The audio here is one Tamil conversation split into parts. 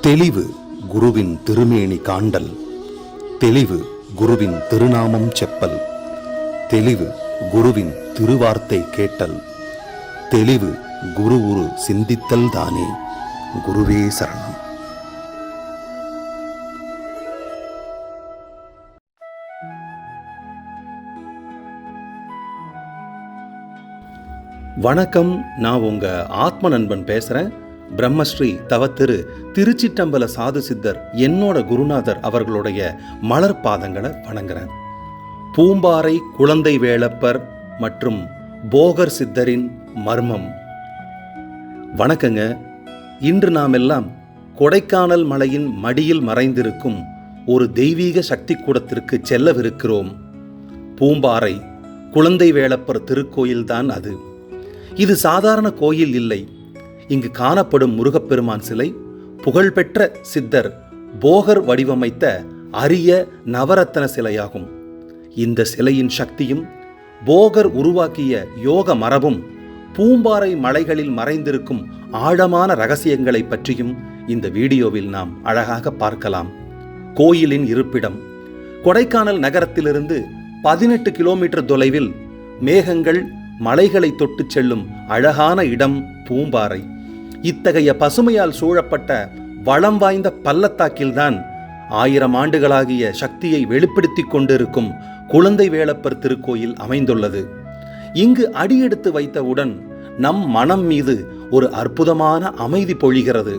தெளிவு குருவின் திருமேனி காண்டல். தெளிவு குருவின் திருநாமம் செப்பல். தெளிவு குருவின் திருவார்த்தை கேட்டல். தெளிவு குரு உரு சிந்தித்தல் தானே குருவே சரணம். வணக்கம் நான் உங்க ஆத்ம நண்பன் பேசுறேன். பிரம்மஸ்ரீ தவத்திரு திருச்சிட்டம்பல சாது சித்தர் என்னோட குருநாதர் அவர்களுடைய மலர் பாதங்களை வணங்குறேன் பூம்பாறை குழந்தை வேளப்பர் மற்றும் போகர் சித்தரின் மர்மம். வணக்கங்க. இன்று நாம் எல்லாம் கொடைக்கானல் மலையின் மடியில் மறைந்திருக்கும் ஒரு தெய்வீக சக்தி கூடத்திற்கு செல்லவிருக்கிறோம். பூம்பாறை குழந்தை வேளப்பர் திருக்கோயில்தான் அது. இது சாதாரண கோயில் இல்லை. இங்கு காணப்படும் முருகப்பெருமான் சிலை புகழ்பெற்ற சித்தர் போகர் வடிவமைத்த அரிய நவரத்தன சிலையாகும். இந்த சிலையின் சக்தியும் போகர் உருவாக்கிய யோக மரபும் பூம்பாறை மலைகளில் மறைந்திருக்கும் ஆழமான ரகசியங்களை பற்றியும் இந்த வீடியோவில் நாம் அழகாக பார்க்கலாம். கோயிலின் இருப்பிடம் கொடைக்கானல் நகரத்திலிருந்து பதினெட்டு கிலோமீட்டர் தொலைவில் மேகங்கள் மலைகளை தொட்டுச் செல்லும் அழகான இடம் பூம்பாறை. இத்தகைய பசுமையால் சூழப்பட்ட வளம் வாய்ந்த பள்ளத்தாக்கில்தான் ஆயிரம் ஆண்டுகளாகிய சக்தியை வெளிப்படுத்திக் கொண்டிருக்கும் குழந்தை வேளப்பர் திருக்கோயில் அமைந்துள்ளது. இங்கு அடியெடுத்து வைத்தவுடன் நம் மனம் மீது ஒரு அற்புதமான அமைதி பொழிகிறது.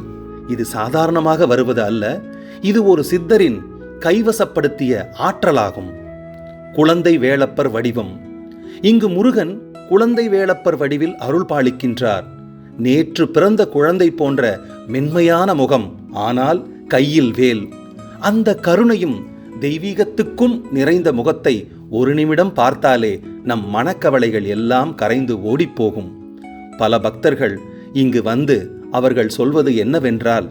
இது சாதாரணமாக வருவது அல்ல இது ஒரு சித்தரின் கைவசப்படுத்திய ஆற்றலாகும். குழந்தை வேளப்பர் வடிவம். இங்கு முருகன் குழந்தை வேளப்பர் வடிவில் அருள் பாலிக்கின்றார் நேற்று பிறந்த குழந்தை போன்ற மென்மையான முகம் ஆனால் கையில் வேல். அந்த கருணையும் தெய்வீகத்துக்கும் நிறைந்த முகத்தை ஒரு நிமிடம் பார்த்தாலே நம் மனக்கவலைகள் எல்லாம் கரைந்து ஓடிப்போகும். பல பக்தர்கள் இங்கு வந்து அவர்கள் சொல்வது என்னவென்றால்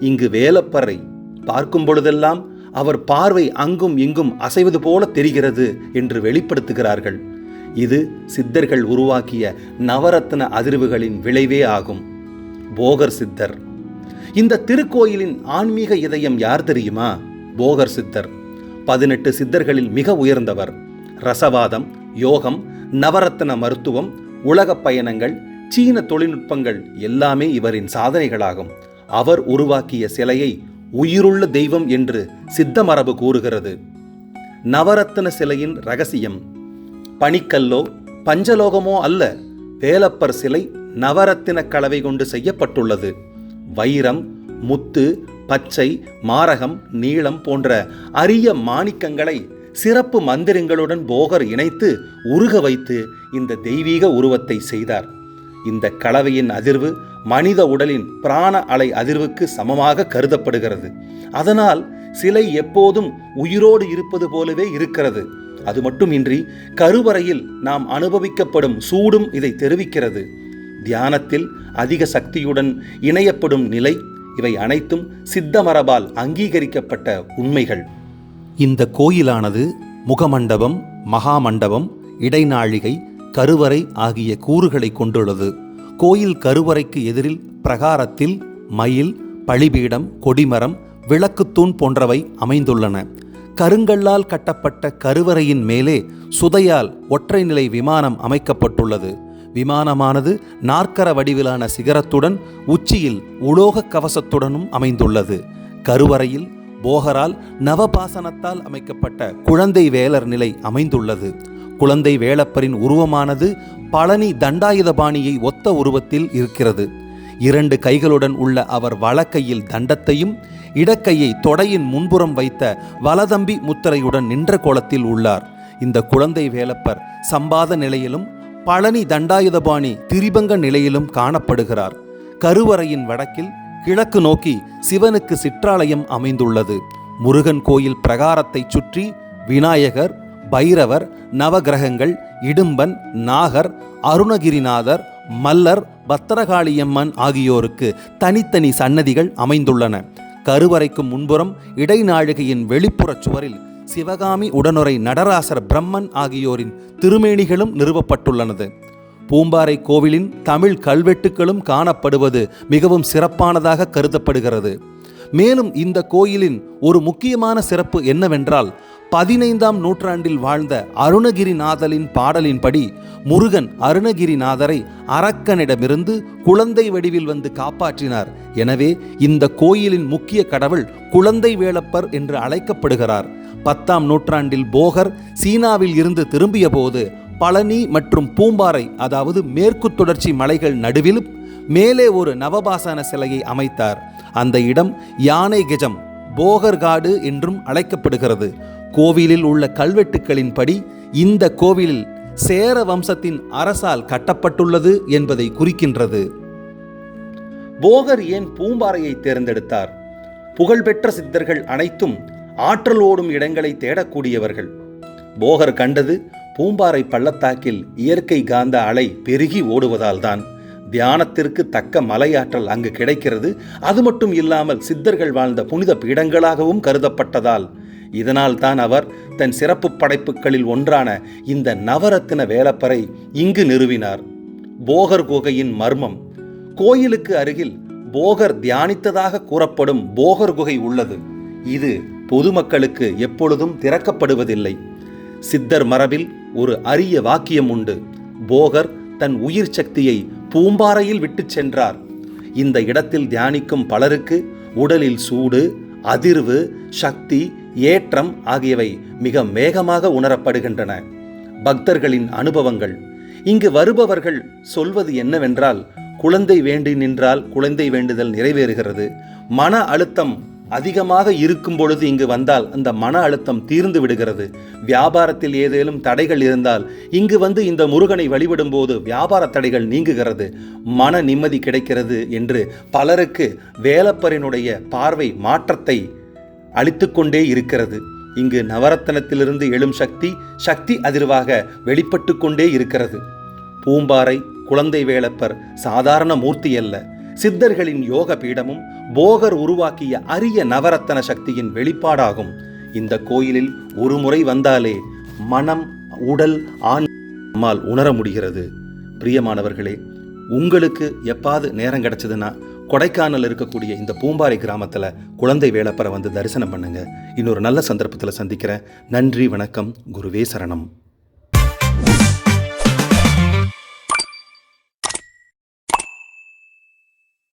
இங்கு வேலப்பறை பார்க்கும் பொழுதெல்லாம் அவர் பார்வை அங்கும் இங்கும் அசைவது போல தெரிகிறது என்று வெளிப்படுத்துகிறார்கள். இது சித்தர்கள் உருவாக்கிய நவரத்ன அதிர்வுகளின் விளைவே ஆகும். போகர் சித்தர். இந்த திருக்கோயிலின் ஆன்மீக இதயம் யார் தெரியுமா? போகர் சித்தர். பதினெட்டு சித்தர்களில் மிக உயர்ந்தவர். ரசவாதம் யோகம் நவரத்ன மருத்துவம் உலகப் பயணங்கள் சீன தொழில்நுட்பங்கள் எல்லாமே இவரின் சாதனைகளாகும். அவர் உருவாக்கிய சிலையை உயிருள்ள தெய்வம் என்று சித்த மரபு கூறுகிறது. நவரத்ன சிலையின் ரகசியம் பனிக்கல்லோ பஞ்சலோகமோ அல்ல வேலப்பர் சிலை நவரத்தின கலவை கொண்டு செய்யப்பட்டுள்ளது. வைரம் முத்து பச்சை மாரகம் நீளம் போன்ற அரிய மாணிக்கங்களை சிறப்பு மந்திரங்களுடன் போகர் இணைத்து உருக வைத்து இந்த தெய்வீக உருவத்தை செய்தார். இந்த கலவையின் அதிர்வு மனித உடலின் பிராண அலை அதிர்வுக்கு சமமாக கருதப்படுகிறது. அதனால் சிலை எப்போதும் உயிரோடு இருப்பது போலவே இருக்கிறது. அது மட்டுமின்றி கருவறையில் நாம் அனுபவிக்கப்படும் சூடும் இதை தெரிவிக்கிறது. தியானத்தில் அதிக சக்தியுடன் இணையப்படும் நிலை இவை அனைத்தும் சித்த மரபால் அங்கீகரிக்கப்பட்ட உண்மைகள். இந்த கோயிலானது முகமண்டபம் மகாமண்டபம் இடைநாழிகை கருவறை ஆகிய கூறுகளை கொண்டுள்ளது. கோயில் கருவறைக்கு எதிரில் பிரகாரத்தில் மயில் பழிபீடம் கொடிமரம் விளக்குத்தூண் போன்றவை அமைந்துள்ளன. கருங்கல்லால் கட்டப்பட்ட கருவறையின் மேலே சுதையால் ஒற்றை நிலை விமானம் அமைக்கப்பட்டுள்ளது. விமானமானது நாற்கர வடிவிலான சிகரத்துடன் உச்சியில் உலோக கவசத்துடனும் அமைந்துள்ளது. கருவறையில் போகரால் நவபாசனத்தால் அமைக்கப்பட்ட குழந்தை வேலர் நிலை அமைந்துள்ளது. குழந்தை வேளப்பரின் உருவமானது பழனி தண்டாயுதபாணியை ஒத்த உருவத்தில் இருக்கிறது. இரண்டு கைகளுடன் உள்ள அவர் வலக்கையில் தண்டத்தையும் இடக்கையை தொடையின் முன்புறம் வைத்த வலதம்பி முத்திரையுடன் நின்ற கோலத்தில் உள்ளார். இந்த குழந்தை வேலப்பர் சம்பாத நிலையிலும் பழனி தண்டாயுதபாணி திரிபங்க நிலையிலும் காணப்படுகிறார். கருவறையின் வடக்கில் கிழக்கு நோக்கி சிவனுக்கு சிற்றாலயம் அமைந்துள்ளது. முருகன் கோயில் பிரகாரத்தை சுற்றி விநாயகர் பைரவர் நவகிரகங்கள் இடும்பன் நாகர் அருணகிரிநாதர் மல்லர் பத்திரகாளியம்மன் ஆகியோருக்கு தனித்தனி சன்னதிகள் அமைந்துள்ளன. கருவறைக்கு முன்புறம் இடைநாழிகையின் வெளிப்புறச் சுவரில் சிவகாமி உடனுரை நடராசர் பிரம்மன் ஆகியோரின் திருமேனிகளும் நிறுவப்பட்டுள்ளனது. பூம்பாறை கோவிலின் தமிழ் கல்வெட்டுக்களும் காணப்படுவது மிகவும் சிறப்பானதாக கருதப்படுகிறது. மேலும் இந்த கோயிலின் ஒரு முக்கியமான சிறப்பு என்னவென்றால் பதினைந்தாம் நூற்றாண்டில் வாழ்ந்த அருணகிரிநாதலின் பாடலின்படி முருகன் அருணகிரிநாதரை அரக்கனிடமிருந்து குழந்தை வடிவில் வந்து காப்பாற்றினார். எனவே இந்த கோயிலின் முக்கிய கடவுள் குழந்தை வேளப்பர் என்று அழைக்கப்படுகிறார். பத்தாம் நூற்றாண்டில் போகர் சீனாவில் இருந்து திரும்பிய போது பழனி மற்றும் பூம்பாறை அதாவது மேற்கு தொடர்ச்சி மலைகள் நடுவிலும் மேலே ஒரு நவபாசன சிலையை அமைத்தார். அந்த இடம் யானை கெஜம் போகர்காடு என்றும் அழைக்கப்படுகிறது. கோவிலில் உள்ள கல்வெட்டுக்களின்படி இந்த கோவிலில் சேர வம்சத்தின் அரசால் கட்டப்பட்டுள்ளது என்பதை குறிக்கின்றது. போகர் ஏன் பூம்பாறையை தேர்ந்தெடுத்தார்? புகழ்பெற்ற சித்தர்கள் அனைத்தும் ஆற்றல் ஓடும் இடங்களை தேடக்கூடியவர்கள். போகர் கண்டது பூம்பாறை பள்ளத்தாக்கில் இயற்கை காந்த அலை பெருகி ஓடுவதால்தான். தியானத்திற்கு தக்க மலையாற்றல் அங்கு கிடைக்கிறது. அது மட்டும் இல்லாமல் சித்தர்கள் வாழ்ந்த புனித பீடங்களாகவும் கருதப்பட்டதால் இதனால் தான் அவர் தன் சிறப்பு படைப்புகளில் ஒன்றான இந்த நவரத்தின வேலப்பரை இங்கு நிறுவினார். போகர் குகையின் மர்மம். கோயிலுக்கு அருகில் போகர் தியானித்ததாக கூறப்படும் போகர் குகை உள்ளது. இது பொதுமக்களுக்கு எப்பொழுதும் திறக்கப்படுவதில்லை. சித்தர் மரபில் ஒரு அரிய வாக்கியம் உண்டு. போகர் தன் உயிர் சக்தியை பூம்பாறையில் விட்டுச் சென்றார். இந்த இடத்தில் தியானிக்கும் பலருக்கு உடலில் சூடு அதிர்வு சக்தி ஏற்றம் ஆகியவை மிக வேகமாக உணரப்படுகின்றன. பக்தர்களின் அனுபவங்கள். இங்கு வருபவர்கள் சொல்வது என்னவென்றால் குழந்தை வேண்டி நின்றால் குழந்தை வேண்டுதல் நிறைவேறுகிறது. மன அழுத்தம் அதிகமாக இருக்கும் பொழுது இங்கு வந்தால் அந்த மன அழுத்தம் தீர்ந்து விடுகிறது. வியாபாரத்தில் ஏதேனும் தடைகள் இருந்தால் இங்கு வந்து இந்த முருகனை வழிபடும் போது வியாபார தடைகள் நீங்குகிறது. மன நிம்மதி கிடைக்கிறது என்று பலருக்கு வேலப்பரினுடைய பார்வை மாற்றத்தை அளித்துக்கொண்டே இருக்கிறது. இங்கு நவரத்தனத்திலிருந்து எழும் சக்தி சக்தி அதிர்வாக வெளிப்பட்டு கொண்டே இருக்கிறது. பூம்பாறை குழந்தை வேலப்பர் சாதாரண மூர்த்தி அல்ல. சித்தர்களின் யோக பீடமும் போகர் உருவாக்கிய அரிய நவரத்தன சக்தியின் வெளிப்பாடாகும். இந்த கோயிலில் ஒரு முறை வந்தாலே மனம் உடல் ஆண் நம்மால் உணர முடிகிறது. பிரியமானவர்களே உங்களுக்கு எப்பாவது நேரம் கிடைச்சதுன்னா கொடைக்கானல் இருக்கக்கூடிய இந்த பூம்பாறை கிராமத்தில் குழந்தை வேலப்பரை வந்து தரிசனம் பண்ணுங்க. இன்னொரு நல்ல சந்தர்ப்பத்தில் சந்திக்கிறேன். நன்றி வணக்கம். குருவே சரணம்.